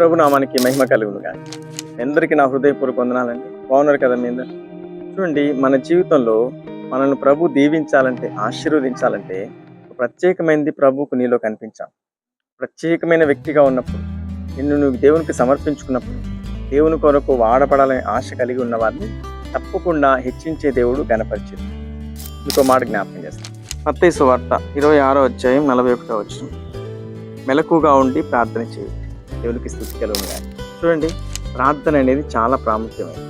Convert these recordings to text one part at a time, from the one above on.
ప్రభునామానికి మహిమ కలుగును కానీ అందరికీ నా హృదయపూర్వక వందనాలండి. బాగున్నారు కదా మీ అందరు? చూడండి మన జీవితంలో మనల్ని ప్రభు దీవించాలంటే ఆశీర్వదించాలంటే ప్రత్యేకమైనది ప్రభువుకు నీలో కనిపించాలి. ప్రత్యేకమైన వ్యక్తిగా ఉన్నప్పుడు నిన్ను నువ్వు దేవునికి సమర్పించుకున్నప్పుడు దేవుని కొరకు వాడపడాలని ఆశ కలిగి ఉన్న వారిని తప్పకుండా హెచ్చించే దేవుడు గణపరిచేది ఇంకో మాట జ్ఞాపకం చేస్తాను అత్తయ్య సువార్త ఇరవై ఆరో అధ్యాయం నలభై ఒకటో వచ్చిన మెలకుగా ఉండి ప్రార్థన చేయండి దేవునికి స్థుతి కలుగును చూడండి ప్రార్థన అనేది చాలా ప్రాముఖ్యమైనది.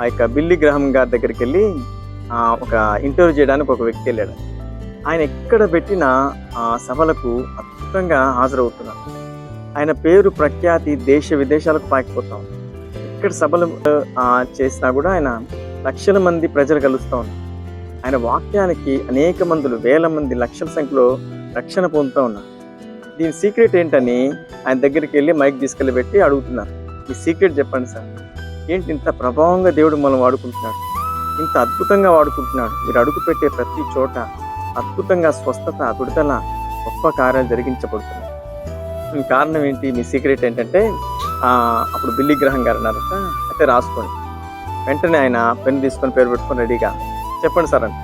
ఆ యొక్క బిల్లి గ్రహం గారి దగ్గరికి వెళ్ళి ఒక ఇంటర్వ్యూ చేయడానికి ఒక వ్యక్తి వెళ్ళాడు. ఆయన ఎక్కడ పెట్టిన ఆ సభలకు అద్భుతంగా హాజరవుతున్నారు ఆయన పేరు ప్రఖ్యాతి దేశ విదేశాలకు పాకిపోతాం ఎక్కడ సభలు చేసినా కూడా ఆయన లక్షల మంది ప్రజలు కలుస్తూ ఉన్నారు. ఆయన వాక్యానికి అనేక మందులు వేల మంది లక్షల సంఖ్యలో రక్షణ పొందుతూ ఉన్నారు. దీని సీక్రెట్ ఏంటని ఆయన దగ్గరికి వెళ్ళి మైక్ తీసుకెళ్ళి పెట్టి అడుగుతున్నారు. ఈ సీక్రెట్ చెప్పండి సార్. ఏంటి ఇంత ప్రభావంగా దేవుడు మనం వాడుకుంటున్నాడు? ఇంత అద్భుతంగా వాడుకుంటున్నాడు. మీరు అడుగు పెట్టే ప్రతి చోట అద్భుతంగా స్వస్థత విడుదల గొప్ప కార్యాలు జరిగించబడుతున్నాయి. దీనికి కారణం ఏంటి? మీ సీక్రెట్ ఏంటంటే అప్పుడు బిల్లి గ్రహం గారు అన్నారట అయితే రాసుకోండి. వెంటనే ఆయన పెన్ తీసుకొని పేరు పెట్టుకొని రెడీగా చెప్పండి సార్ అని.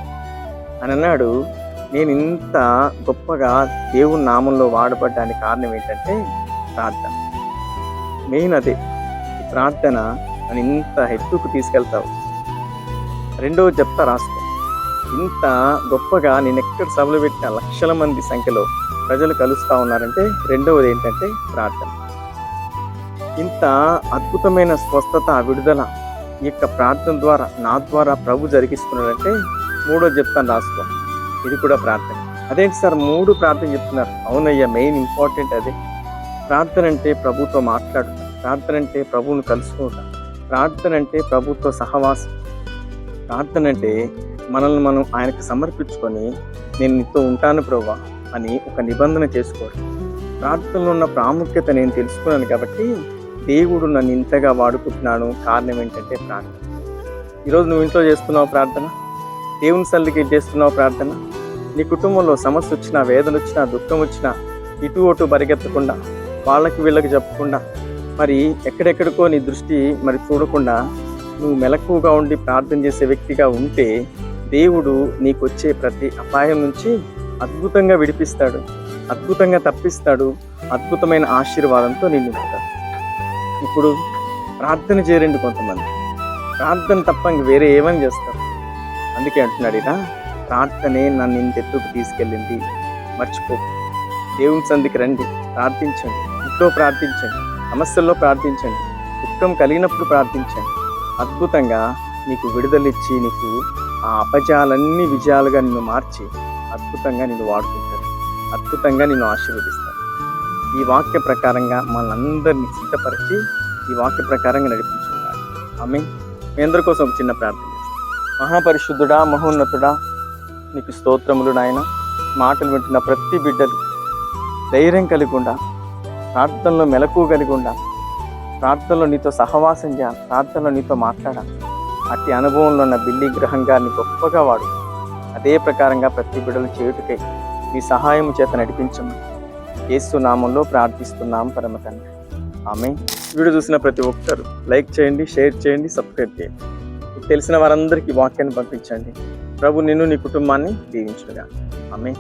అని అన్నాడు నేను ఇంత గొప్పగా దేవుని నామంలో వాడబడ్డానికి కారణం ఏంటంటే ప్రార్థన. మెయిన్ అదే ప్రార్థన అని ఇంత ఎత్తుకు తీసుకెళ్తావు. రెండో చెప్తా రాసుకో. ఇంత గొప్పగా నేను ఎక్కడ సభలు పెట్టిన లక్షల మంది సంఖ్యలో ప్రజలు కలుస్తా ఉన్నారంటే రెండవది ఏంటంటే ప్రార్థన. ఇంత అద్భుతమైన స్వస్థత విడుదల ఈ యొక్క ప్రార్థన ద్వారా నా ద్వారా ప్రభు జరిగిస్తున్నాడంటే మూడో చెప్తాను రాసుకో. ఇది కూడా ప్రార్థన. అదేంటి సార్? మూడు ప్రార్థన చెప్తున్నారు. అవునయ్యా మెయిన్ ఇంపార్టెంట్ అదే. ప్రార్థన అంటే ప్రభుతో మాట్లాడుతాం ప్రార్థన అంటే ప్రభువును కలుసుకుంటాం ప్రార్థన అంటే ప్రభుతో సహవాసం. ప్రార్థన అంటే మనల్ని మనం ఆయనకు సమర్పించుకొని నేను నీతో ఉంటాను ప్రభా అని ఒక నిబంధన చేసుకోవడం. ప్రార్థనలో ఉన్న ప్రాముఖ్యత నేను తెలుసుకున్నాను కాబట్టి దేవుడు నన్ను ఇంతగా వాడుకుంటున్నాను కారణం ఏంటంటే ప్రార్థన. ఈరోజు నువ్వు ఇంట్లో చేస్తున్నావు ప్రార్థన? దేవుని సల్లికి చేస్తున్నావు ప్రార్థన. నీ కుటుంబంలో సమస్య వచ్చినా వేదన వచ్చినా దుఃఖం వచ్చినా ఇటు అటు పరిగెత్తకుండా వాళ్ళకి వీళ్ళకి చెప్పకుండా మరి ఎక్కడెక్కడికో నీ దృష్టి మరి చూడకుండా నువ్వు మెలకువగా ఉండి ప్రార్థన చేసే వ్యక్తిగా ఉంటే దేవుడు నీకు వచ్చే ప్రతి అపాయం నుంచి అద్భుతంగా విడిపిస్తాడు. అద్భుతంగా తప్పిస్తాడు. అద్భుతమైన ఆశీర్వాదంతో నిన్ను ఇప్పుడు ప్రార్థన చేయరండి కొంతమంది. ప్రార్థన తప్ప ఇంక వేరే ఏమని చేస్తారు? అందుకే అంటున్నాడు ఇలా ప్రార్థనే నన్ను ఇంత ఎత్తుకు తీసుకెళ్ళింది. మర్చిపో. దేవుని సందికి రండి. ప్రార్థించండి. ఇంట్లో ప్రార్థించండి. సమస్యల్లో ప్రార్థించండి. దుఃఖం కలిగినప్పుడు ప్రార్థించండి. అద్భుతంగా నీకు విడుదలిచ్చి నీకు ఆ అపజయాలన్నీ విజయాలుగా నిన్ను మార్చి అద్భుతంగా నిన్ను వాడుకుంటాడు అద్భుతంగా నిన్ను ఆశీర్వదిస్తాడు ఈ వాక్య ప్రకారంగా మనందరినీ సిద్ధపరిచి ఈ వాక్య ప్రకారంగా నడిపించుకున్నాడు ఆమె మీ అందరి కోసం ఒక చిన్న ప్రార్థన. మహాపరిశుద్ధుడా మహోన్నతుడా నీకు స్తోత్రములు నాయన. మాటలు వింటున్న ప్రతి బిడ్డలు ధైర్యం కలిగుండా ప్రార్థనలో మెలకు కలిగుండా ప్రార్థనలో నీతో సహవాసం చేయాలి ప్రార్థనలో నీతో మాట్లాడాలి అట్టి అనుభవంలో ఉన్న బిల్లి గ్రహం గారిని గొప్పగా వాడు. అదే ప్రకారంగా ప్రతి బిడ్డలు చేయుటకై మీ సహాయం చేత నడిపించము. యేసు నామంలో ప్రార్థిస్తున్నాం పరమ తండ్రి ఆమె వీడియో చూసిన ప్రతి ఒక్కరు లైక్ చేయండి షేర్ చేయండి సబ్స్క్రైబ్ చేయండి. తెలిసిన వారందరికీ వాక్యాన్ని పంపించండి. ప్రభు నిన్ను నీ కుటుంబాన్ని దీవించుగా ఆమె